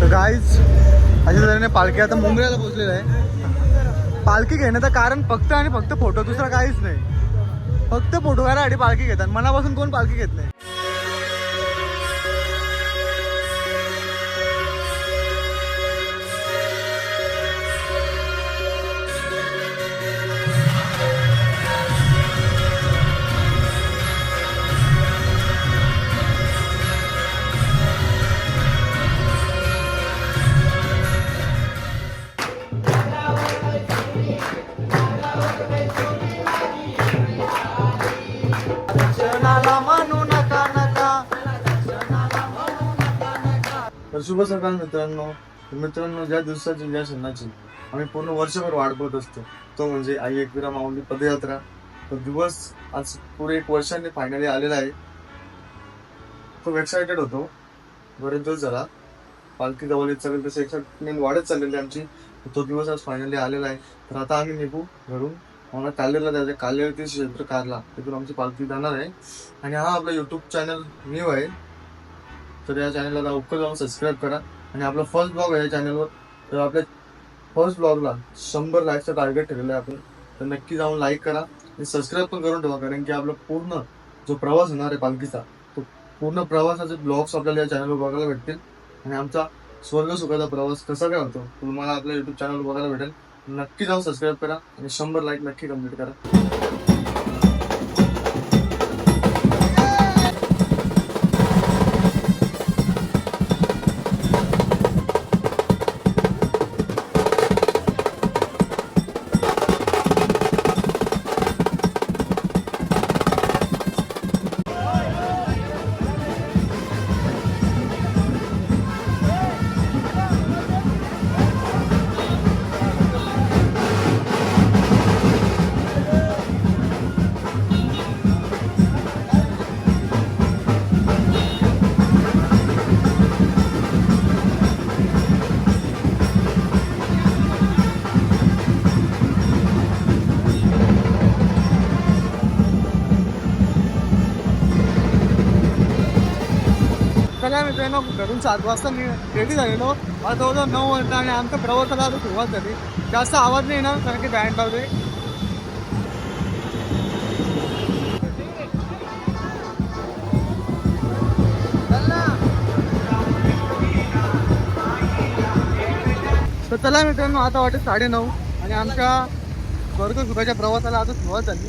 तर गाईज अशा तऱ्हेने पालखी आता मुंबईला पोहोचलेलं आहे. पालखी घेण्याचं कारण फक्त आणि फक्त फोटो दुसरा काहीच नाही. फक्त फोटो काढायसाठी पालखी घेतात. मनापासून कोण पालखी घेत नाही? शुभ सकाळ मित्रांनो. मित्रांनो ज्या दिवसाची ज्या सणाची आम्ही पूर्ण वर्षभर वाट बघत असतो तो म्हणजे आई एकविरा माऊली पदयात्रा. तो दिवस आज पुढे एक वर्षाने फायनली आलेला आहे. खूप एक्सायटेड होतो. बरेच दिवस झाला. पालखी जवळ चालेल तसे एक्साइटमेंट वाढत चाललेली आमची. तो दिवस आज फायनली आलेला आहे. तर आता आम्ही निघू घरून. मला कालेरला जायचं ते क्षेत्र कारला तिथून आमची पालखी जाणार आहे. आणि हा आपला युट्यूब चॅनल न्यू आहे. तर या चॅनलला लवकर जाऊन सबस्क्राईब करा. आणि आपला फर्स्ट ब्लॉग आहे या चॅनलवर तर आपल्या फर्स्ट ब्लॉगला शंभर लाईकचं टार्गेट ठेवलेला आहे आपण. तर नक्की जाऊन लाईक करा आणि सबस्क्राईब पण करून ठेवा कारण की आपला पूर्ण जो प्रवास होणार आहे पालखीचा तो पूर्ण प्रवासाचे ब्लॉग्स आपल्याला या चॅनलवर बघायला भेटतील. आणि आमचा स्वर्ग सुखाचा प्रवास कसा काय होतो तुम्हाला आपल्या युट्यूब चॅनलवर बघायला भेटेल. नक्की जाऊन सबस्क्राईब करा आणि शंभर लाईक नक्की कंप्लीट करा. ना घरून सात वाजता मी रेडी झालेलो. आता जवळजवळ नऊ वाजता आणि आमच्या प्रवासाला आता सुरुवात झाली. जास्त आवाज नाही ना कारण की बँड लावले. तर चला मित्रांनो आता वाटत साडे नऊ आणि आमच्या स्वर्ग सुखाच्या प्रवासाला आता सुरुवात झाली.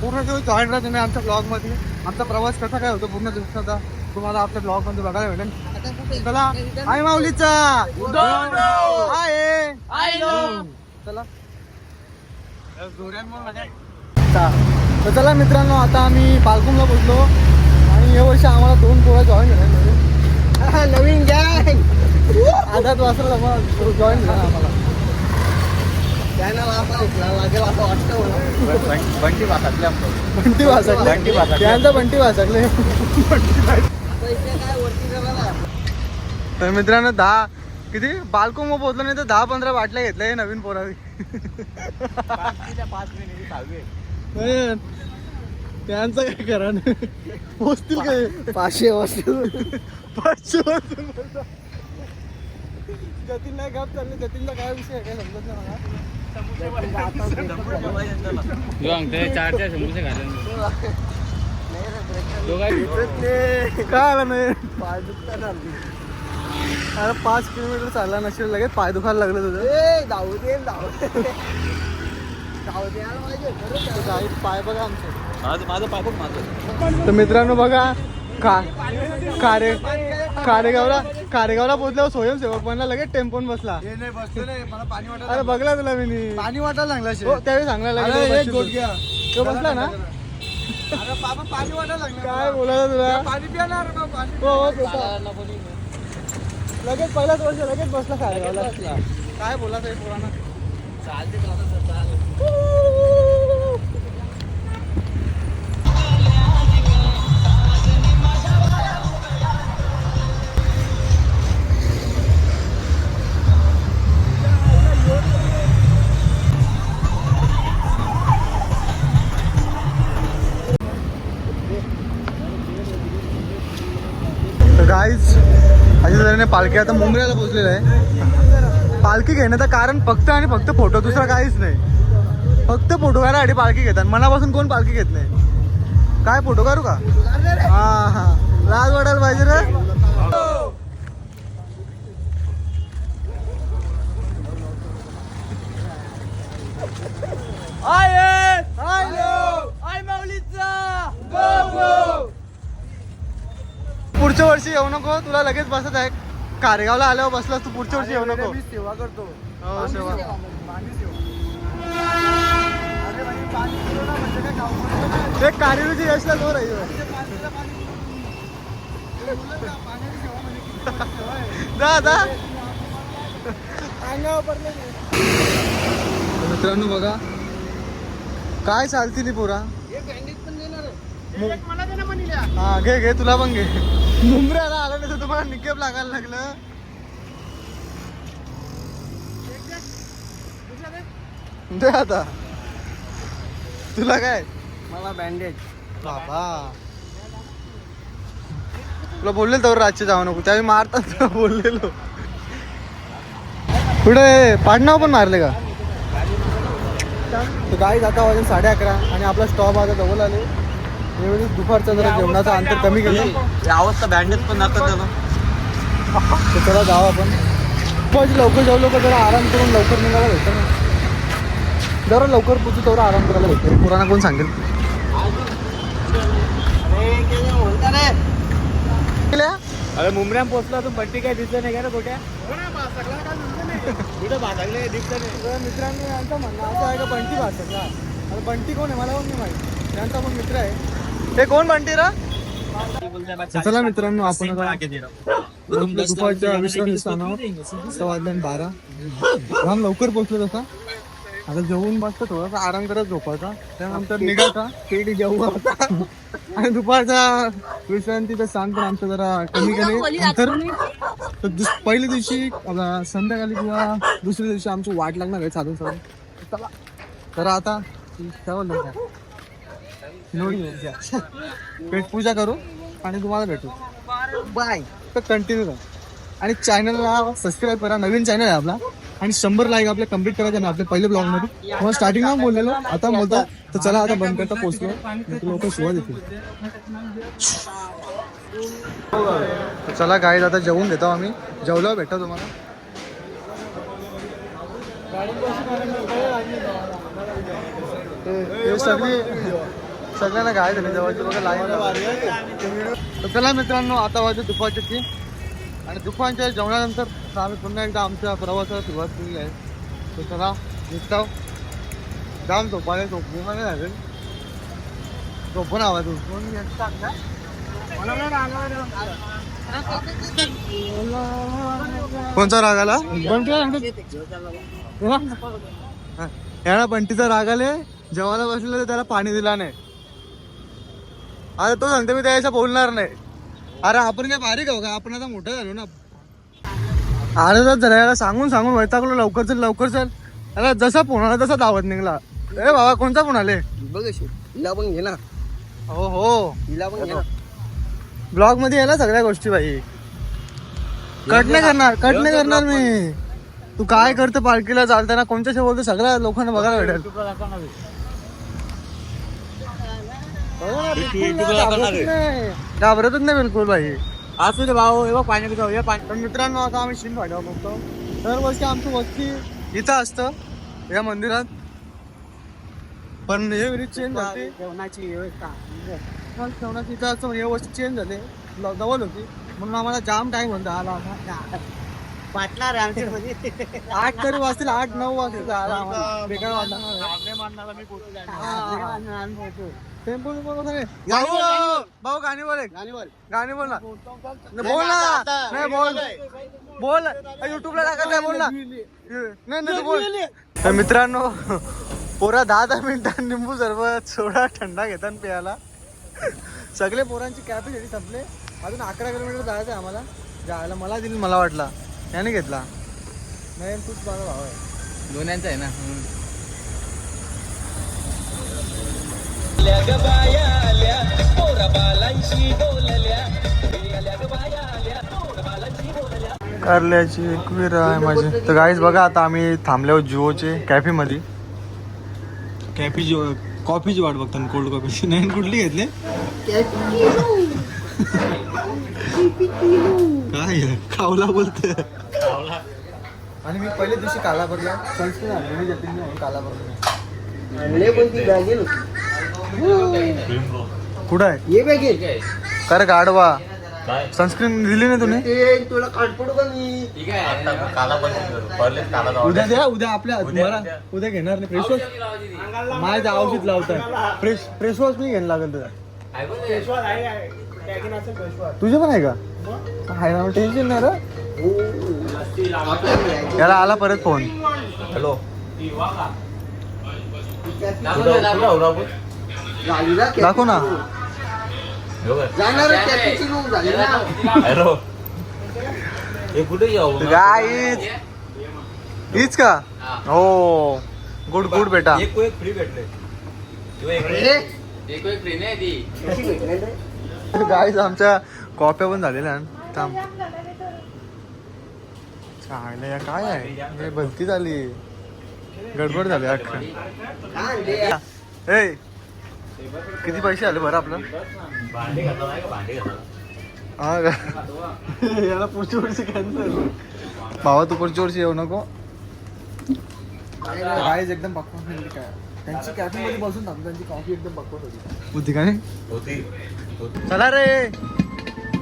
पूर्ण दिवस जॉईन राहा तुम्ही आमच्या ब्लॉगमध्ये आमचा प्रवास कसा काय होतो पूर्ण दिवसाचा? तुम्हाला आपल्या ब्लॉगमध्ये बघायला भेटेल. चला. आई माऊलीचा. चला. चा- तर चला मित्रांनो आता आम्ही पालकुमला पोचलो आणि या वर्षी आम्हाला दोन पोळा जॉईन झाले नवीन गॅंग आझाद वासरा जॉईन झाला आम्हाला. लागेल असं वाटतं बंटी भागातल्या बंटी वाजकले बंटी. त्यांचा बंटी वाजकले तर मित्रांनो दहा किती? बालकोम पोहोचलो नाही तर दहा पंधरा बाटल्या घेतल्या हे नवीन पोरावी त्यांचं काय करा पोचतील काय? पाचशे वस्तू पाचशे वाजून बोलतो. जतीन नाही गप चालले जतीनचा काय विषय आहे काय समजत नाही मला. चार चार समोसे खाले तो काय काय आलं नाही? अरे पाच किलोमीटर चालला नसेल लगेच पाय दुखायला लागलं तुझं. जाऊ दे पाय बघा आमचे. माझं माझं पाय बघ माझं. तर मित्रांनो बघा का कारे कारेगावला कारेगावला पोहोचल्यावर स्वयंसेवक म्हणला लगेच टेम्पोन बसला. नाही बसलो नाही मला पाणी वाटत अरे बघला तुला मी नी. पाणी वाटायला लागला हो, त्यावेळी सांगायला लागला. तो बसला. ना? अरे बाबा पाणी वाटायला लागलं. काय बोलायला तुला? पाणी पिणार ना पाणी हो हो. लगेच पहिलाच वर्ष लगेच बसला कारेगावला काय बोला ते पोरांना? तर तऱ्हेने पालखी आता मुंबईला पोहोचलेलं आहे. पालखी घेण्याचं कारण फक्त आणि फक्त फोटो दुसरा काहीच नाही. फक्त फोटो काढायसाठी पालखी घेतात. मनापासून कोण पालखी घेत नाही? काय फोटो काढू का? हा हा. लाज वाटायला पाहिजे रे. पुढच्या वर्षी येऊ नको. तुला लगेच बसत आहे. कारेगावला आल्यावर बसलास तू पुढच्या वर्षी येऊ नको. सेवा करतो. हो सेवा. ते कारेगावची यशला जोर आहे. जा जा. मित्रांनो बघा. काय चालतील ही पोरा? मु- हा घे घे तुला पण घे. मुंबऱ्याला आलं नाही तर तुम्हाला निकेप लागायला लागलं. दे आता. तुला काय? मला बँडेज बाबा. तुला बोलले तर रातचे जाऊ नको. त्यावेळी मारतात तुला बोललेलो. पुढे पाडनाव पण मारले का? गाडी जाता वाजून साडे अकरा आणि आपला स्टॉप आता जवळ आले. एवढी दुपारचा जरा जेवणाचं अंतर कमी केलं अवस्था बँडेज पण नका त्याला चला जाऊ आपण. पण लवकर जेवलो का जरा आराम करून लवकर निघायला भेटतं ना. जरा लवकर पोचू तेवढा आराम करायला भेटतो. पुराणा कोण सांगेल? अरे मुंबऱ्या पोहोचला तू बंटी काय दिसलं नाही का रे कुठे कुठे भाजगले दिसलं नाही? तर मित्रांनो यांचं म्हणणं असं आहे का बंटी भाषा आता बंटी कोण आहे? मला पण नाही माहिती. त्यांचा पण मित्र आहे. ते कोण बंटी रा? चला मित्रांनो आपण दुपारच्या विश्रांती स्थानावर बारा. राम लवकर पोहोचलो तसा. आता जेवून बसतो थोडासा आराम करत झोपायचा. त्यानंतर निघायचा. केडी जेवू आणि दुपारचा विश्रांतीचं स्थान पण आमचं जरा कमी केले नंतर तर दुस पहिल्या दिवशी संध्याकाळी किंवा दुसऱ्या दिवशी आमची वाट लागणार आहे साधून साधून चला. तर आता का? लोणी घ्या. पेट पूजा करू आणि तुम्हाला भेटू. बाय तर कंटिन्यू करा. आणि चॅनलला सबस्क्राईब करा. नवीन चॅनल आहे आपला. आणि शंभर लाईक आपले कंप्लीट करायचे ना आपल्या पहिल्या ब्लॉगमध्ये. मग स्टार्टिंगला बोललेलो. आता बोलतो. तर चला आता बंद करता पोहोचलो लोक शिवा देतील. चला गाईज आता जेवून घेतो आम्ही. जेवल्यावर भेटतो तुम्हाला. हे सगळी सगळ्यांना गाय झाली जेवायची बघा लाईन तर चला मित्रांनो आता वाजते दुपारचे तीन. आणि दुपारच्या जेवणानंतर आम्ही पुन्हा एकदा आमच्या प्रवासाला सुरुवात केली आहे. तर चला निघताव जाम झोपायला झोपू नाही लागेल झोपून आवाज उठून कोणचा राग आला? याला बंटीचा राग आले जेवायला बसलेला तर त्याला पाणी दिला नाही. आता तो सांगतो मी त्याच्या बोलणार नाही. अरे आपण काय बारीक आहो का? आपण आता मोठं झालो ना. अरे तर जरा याला सांगून सांगून वैतागलो लवकर चल लवकर चल. याला जसा फोन आला तसा दावत निघला. ए बाबा कोणता फोन आले बघ हिला पण घे ना. हो हो. हिला पण घे ना. ब्लॉगमध्ये ना सगळ्या गोष्टी भाई कट नाही करणार कट नाही करणार मी. तू काय करतो पालखीला चालताना कोणत्याशी बोलतो सगळ्या लोकांना बघायला भेटेल. ना, बिलकुल नाही, घाबरतच नाही. घाबरतच नाही बिलकुल भाई असू दे भाऊ हे बघ पाणी पितो हे पाणी तर मित्रांनो आता आम्ही शिंद फाट्यावर बघतो. दरवर्षी आमचं वस्ती इथं असतं या मंदिरात. पण हे वेळी चेंज झाली. जेवणाची व्यवस्था. काल जेवणाची इथं असतं हे वस्ती चेंज झाले. ल- जवळ होती. म्हणून आम्हाला जाम टाइम होता आला. आम्हाला. पाटणार आमच्या आठ तरी वाजतील आठ नऊ वाजतील आला आम्हाला. बेकार वाटला टेम्पो बिम्पो कसं नाही? गाणी बोल. भाऊ गाणी बोल एक. गाणी बोल. ना. नाही, बोल ना. नाही बोल. बोल. युट्यूबला टाकायचं आहे, बोल ना. नाही नाही तू बोल. तर मित्रांनो पोरा दहा दहा मिनिटात निंबू सरबत सोडा थंडा घेतात प्यायला. सगळे पोरांची कॅपॅसिटी संपले. अजून अकरा किलोमीटर जायचं आहे आम्हाला. जायला मला दिली मला वाटला. याने घेतला. नाही तूच माझा भाव आहे. दोन्यांचा आहे ना. कारल्याची एकविरा आहे माझी. तर गाईज बघा आता आम्ही थांबल्यावर जिओचे कॅफे मध्ये कॅफी जिओ कॉफीची वाट बघतो कोल्ड कॉफीची नाही कुठली घेतली? काय खावला बोलते. आणि मी पहिल्या दिवशी काला भरला. काला भरला. कुठं आहे? ये बॅग काय रे गाडवा सनस्क्रीन दिली नाही तुम्ही ते तुला काढपडू का मी? उद्या द्या उद्या आपल्या तुम्हाला. उद्या. घेणार नाही. फ्रेश वॉश माझ्या औषध लावताय. फ्रेश फ्रेश वॉश मी घ्यायला लागेल तुला. तुझे पण आहे का? आहे ना टेन्शन नाही रे. याला आला परत फोन हॅलो झाली ना गाईच. हीच का? हो. गुड गुड बेटा. गाईज आमच्या कॉप्या पण झालेल्या. थांब. चांगलं या काय आहे? भलती झाली. गडबड झाली अख्खा. ए किती पैसे आले बरं आपलं? हा का? याला पुढच्या वर्षी कॅन्सल भावा तू पुढच्या वर्षी येऊ नको. गाईज एकदम बकवास म्हणजे काय? त्यांची कॅफे मध्ये बसून थांबतो त्यांची कॉफी एकदम बकवास होती. होती का नाही? चला रे.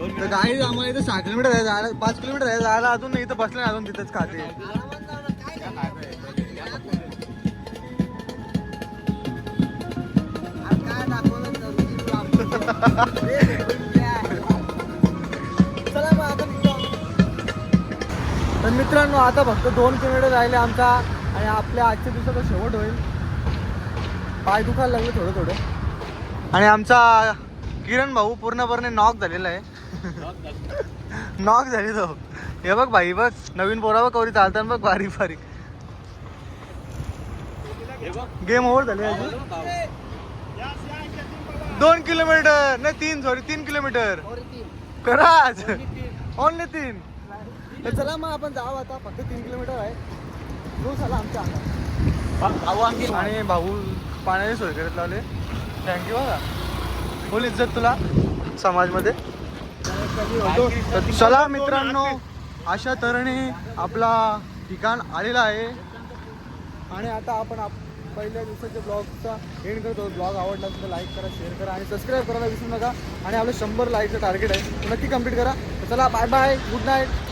तर गाईज आम्हाला इथं सहा किलोमीटर आहे जायला पाच किलोमीटर आहे जायला अजून नाही इथं बसले अजून तिथेच खाते. तर मित्रांनो आता फक्त दोन किलोमीटर राहिले आमचा आणि आपल्या आजच्या दिवसाचा शेवट होईल. पाय दुखायला लागले थोडं थोडं. आणि आमचा किरण भाऊ पूर्णपणे नॉक झालेला आहे. नॉक झाली तो. हे बघ भाई बघ. नवीन पोरा बघ कवरी चालताना बघ बारीक बारीक. गेम ओव्हर झाले अजून. दोन किलोमीटर. नाही तीन सॉरी तीन किलोमीटर. खराच. ओनली तीन. चला मग आपण जाऊ आता. फक्त तीन किलोमीटर आहे. जो झाला आमच्या आणि भाऊ पाण्याची सोय करत लावले. थँक्यू बघा बोल इज्जत तुला समाजमध्ये. चला मित्रांनो अशा तऱ्हेने आपला ठिकाण आलेला आहे. आणि आता आपण आप- पहिल्या दिवसाच्या ब्लॉगचा एंड करतो. ब्लॉग आवडला तर लाईक करा शेअर करा आणि सबस्क्राईब करायला विसरू नका. आणि आपलं शंभर लाईकचं टार्गेट आहे. नक्की कंप्लीट करा. तर चला बाय बाय गुड नाईट